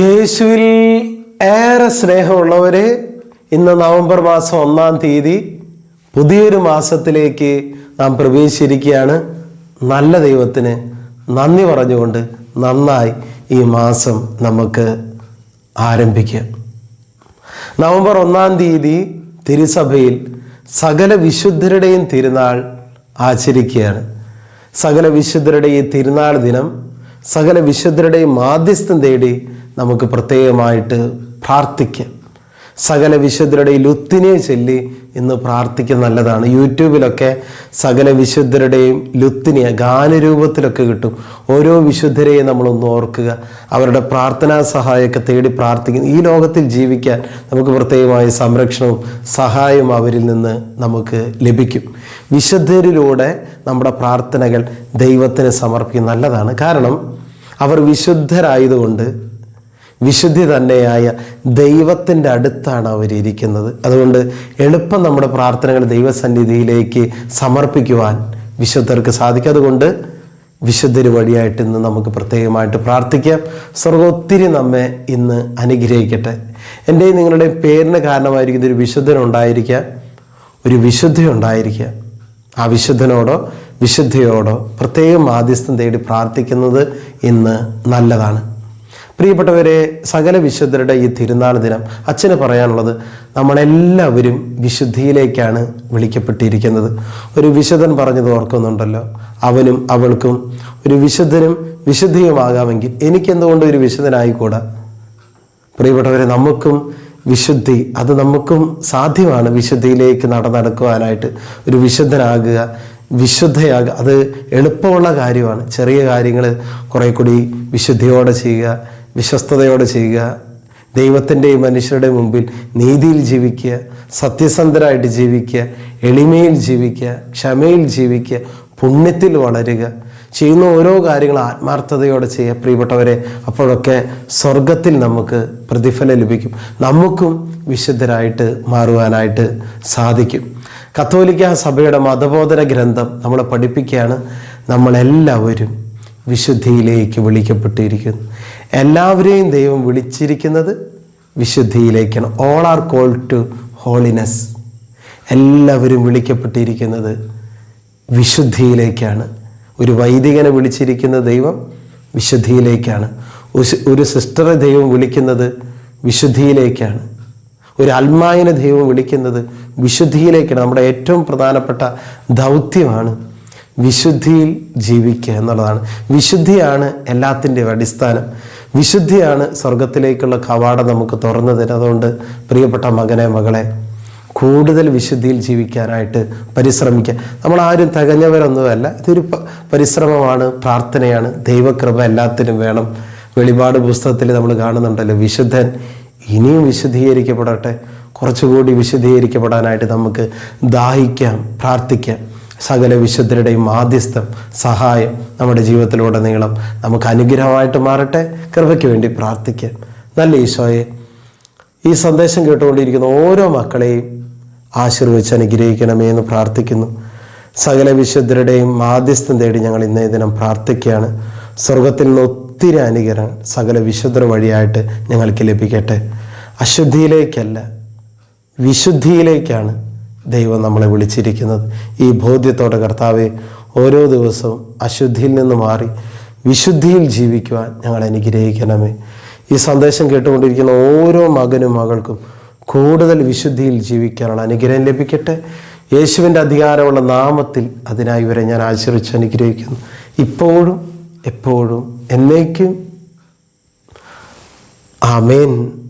യേശുവിൽ ഏറെ സ്നേഹമുള്ളവരെ ഇന്ന് നവംബർ മാസം ഒന്നാം തീയതി പുതിയൊരു മാസത്തിലേക്ക് നാം പ്രവേശിച്ചിരിക്കുകയാണ്. നല്ല ദൈവത്തിന് നന്ദി പറഞ്ഞുകൊണ്ട് നന്നായി ഈ മാസം നമുക്ക് ആരംഭിക്കാം. നവംബർ ഒന്നാം തീയതി തിരുസഭയിൽ സകല വിശുദ്ധരുടെയും തിരുനാൾ ആചരിക്കുകയാണ്. സകല വിശുദ്ധരുടെ ഈ തിരുനാൾ ദിനം സകല വിശുദ്ധരുടെയും മാധ്യസ്ഥം തേടി നമുക്ക് പ്രത്യേകമായിട്ട് പ്രാർത്ഥിക്കാം. സകല വിശുദ്ധരുടെ ലുത്തിനെ ചൊല്ലി ഇന്ന് പ്രാർത്ഥിക്കുക നല്ലതാണ്. യൂട്യൂബിലൊക്കെ സകല വിശുദ്ധരുടെയും ലുത്തിനെ ഗാനരൂപത്തിലൊക്കെ കിട്ടും. ഓരോ വിശുദ്ധരെയും നമ്മളൊന്ന് ഓർക്കുക. അവരുടെ പ്രാർത്ഥനാ സഹായമൊക്കെ തേടി പ്രാർത്ഥിക്കുന്നു. ഈ ലോകത്തിൽ ജീവിക്കാൻ നമുക്ക് പ്രത്യേകമായ സംരക്ഷണവും സഹായവും അവരിൽ നിന്ന് നമുക്ക് ലഭിക്കും. വിശുദ്ധരിലൂടെ നമ്മുടെ പ്രാർത്ഥനകൾ ദൈവത്തിന് സമർപ്പിക്കും നല്ലതാണ്. കാരണം അവർ വിശുദ്ധരായതുകൊണ്ട് വിശുദ്ധി തന്നെയായ ദൈവത്തിന്റെ അടുത്താണ് അവരിയ്ക്കുന്നത്. അതുകൊണ്ട് എളുപ്പം നമ്മുടെ പ്രാർത്ഥനകൾ ദൈവസന്നിധിയിലേക്ക് സമർപ്പിക്കുവാൻ വിശുദ്ധർക്ക് സാധിക്കും. അതുകൊണ്ട് വിശുദ്ധര് വഴിയായിട്ട് ഇന്ന് നമുക്ക് പ്രത്യേകമായിട്ട് പ്രാർത്ഥിക്കാം. സ്വർഗം ഒത്തിരി നമ്മെ ഇന്ന് അനുഗ്രഹിക്കട്ടെ. എന്റെയും നിങ്ങളുടെയും പേരിന് കാരണമായിരിക്കുന്ന ഒരു വിശുദ്ധനുണ്ടായിരിക്കാം. ഒരു വിശുദ്ധി ഉണ്ടായിരിക്കാം. ആ വിശുദ്ധനോടോ വിശുദ്ധിയോടോ പ്രത്യേകം മാധ്യസ്ഥം തേടി പ്രാർത്ഥിക്കുന്നത് ഇന്ന് നല്ലതാണ്. പ്രിയപ്പെട്ടവരെ സകല വിശുദ്ധരുടെ ഈ തിരുനാൾ ദിനം അച്ഛന് പറയാനുള്ളത് നമ്മളെല്ലാവരും വിശുദ്ധിയിലേക്കാണ് വിളിക്കപ്പെട്ടിരിക്കുന്നത്. ഒരു വിശുദ്ധൻ പറഞ്ഞത് ഓർക്കുന്നുണ്ടല്ലോ. അവനും അവൾക്കും ഒരു വിശുദ്ധനും വിശുദ്ധിയുമാകാമെങ്കിൽ എനിക്കെന്തുകൊണ്ട് ഒരു വിശുദ്ധനായിക്കൂടാ? പ്രിയപ്പെട്ടവരെ നമുക്കും വിശുദ്ധി അത് നമുക്കും സാധ്യമാണ് വിശുദ്ധിയിലേക്ക് നടന്നടക്കുവാനായിട്ട്. ഒരു വിശുദ്ധനാകുക വിശുദ്ധയാകുക അത് എളുപ്പമുള്ള കാര്യമാണ്. ചെറിയ കാര്യങ്ങൾ കുറേ കൂടി വിശുദ്ധിയോടെ ചെയ്യുക വിശ്വസ്തയോടെ ചെയ്യുക. ദൈവത്തിന്റെയും മനുഷ്യരുടെയും മുമ്പിൽ നീതിയിൽ ജീവിക്കുക സത്യസന്ധരായിട്ട് ജീവിക്കുക എളിമയിൽ ജീവിക്കുക ക്ഷമയിൽ ജീവിക്കുക പുണ്യത്തിൽ വളരുക. ചെയ്യുന്ന ഓരോ കാര്യങ്ങളും ആത്മാർത്ഥതയോടെ ചെയ്യുക. പ്രിയപ്പെട്ടവരെ അപ്പോഴൊക്കെ സ്വർഗത്തിൽ നമുക്ക് പ്രതിഫലം ലഭിക്കും. നമുക്കും വിശുദ്ധരായിട്ട് മാറുവാനായിട്ട് സാധിക്കും. കത്തോലിക്ക സഭയുടെ മതബോധന ഗ്രന്ഥം നമ്മളെ പഠിപ്പിക്കുകയാണ്. നമ്മളെല്ലാവരും വിശുദ്ധിയിലേക്ക് വിളിക്കപ്പെട്ടിരിക്കുന്നു. എല്ലാവരെയും ദൈവം വിളിച്ചിരിക്കുന്നത് വിശുദ്ധിയിലേക്കാണ്. All are call to holiness എല്ലാവരും വിളിക്കപ്പെട്ടിരിക്കുന്നത് വിശുദ്ധിയിലേക്കാണ്. ഒരു വൈദികനെ വിളിച്ചിരിക്കുന്ന ദൈവം വിശുദ്ധിയിലേക്കാണ്. ഒരു- സിസ്റ്ററെ ദൈവം വിളിക്കുന്നത് വിശുദ്ധിയിലേക്കാണ്. ഒരു അൽമായനെ ദൈവം വിളിക്കുന്നത് വിശുദ്ധിയിലേക്കാണ്. നമ്മുടെ ഏറ്റവും പ്രധാനപ്പെട്ട ദൗത്യമാണ് വിശുദ്ധിയിൽ ജീവിക്കുക എന്നുള്ളതാണ്. വിശുദ്ധിയാണ് എല്ലാത്തിന്റെയും അടിസ്ഥാനം. വിശുദ്ധിയാണ് സ്വർഗത്തിലേക്കുള്ള കവാടം നമുക്ക് തുറന്നു തരുന്നതുകൊണ്ട് പ്രിയപ്പെട്ട മകനെ മകളെ കൂടുതൽ വിശുദ്ധിയിൽ ജീവിക്കാനായിട്ട് പരിശ്രമിക്കുക. നമ്മൾ ആരും തികഞ്ഞവരൊന്നുമല്ല. ഇതൊരു പരിശ്രമമാണ് പ്രാർത്ഥനയാണ്. ദൈവകൃപ എല്ലാത്തിനും വേണം. വെളിപാട് പുസ്തകത്തിൽ നമ്മൾ കാണുന്നുണ്ടല്ലോ വിശുദ്ധൻ ഇനിയും വിശുദ്ധീകരിക്കപ്പെടട്ടെ. കുറച്ചുകൂടി വിശുദ്ധീകരിക്കപ്പെടാനായിട്ട് നമുക്ക് ദാഹിക്കാം പ്രാർത്ഥിക്കാം. സകല വിശുദ്ധരുടെയും മാധ്യസ്ഥം സഹായം നമ്മുടെ ജീവിതത്തിലൂടെ നീളം നമുക്ക് അനുഗ്രഹമായിട്ട് മാറട്ടെ. കൃപയ്ക്ക് വേണ്ടി പ്രാർത്ഥിക്കാം. നല്ല ഈശോയെ ഈ സന്ദേശം കേട്ടുകൊണ്ടിരിക്കുന്ന ഓരോ മക്കളെയും ആശീർവദിച്ച് അനുഗ്രഹിക്കണമേ എന്ന് പ്രാർത്ഥിക്കുന്നു. സകല വിശുദ്ധരുടെയും മാധ്യസ്ഥം തേടി ഞങ്ങൾ ഇന്നേ ദിനം പ്രാർത്ഥിക്കുകയാണ്. സ്വർഗത്തിൽ നിന്ന് ഒത്തിരി അനുഗ്രഹം സകല വിശുദ്ധർ വഴിയായിട്ട് ഞങ്ങൾക്ക് ലഭിക്കട്ടെ. അശുദ്ധിയിലേക്കല്ല വിശുദ്ധിയിലേക്കാണ് ദൈവം നമ്മളെ വിളിച്ചിരിക്കുന്നത്. ഈ ബോധ്യത്തോടെ കർത്താവെ ഓരോ ദിവസവും അശുദ്ധിയിൽ നിന്ന് മാറി വിശുദ്ധിയിൽ ജീവിക്കുവാൻ ഞങ്ങൾ അനുഗ്രഹിക്കണമേ. ഈ സന്ദേശം കേട്ടുകൊണ്ടിരിക്കുന്ന ഓരോ മകനും മകൾക്കും കൂടുതൽ വിശുദ്ധിയിൽ ജീവിക്കാനുള്ള അനുഗ്രഹം ലഭിക്കട്ടെ. യേശുവിന്റെ അധികാരമുള്ള നാമത്തിൽ അതിനായി ഇവരെ ഞാൻ ആശ്രയിച്ച് അനുഗ്രഹിക്കുന്നു. ഇപ്പോഴും എപ്പോഴും എന്നേക്കും. ആമേൻ.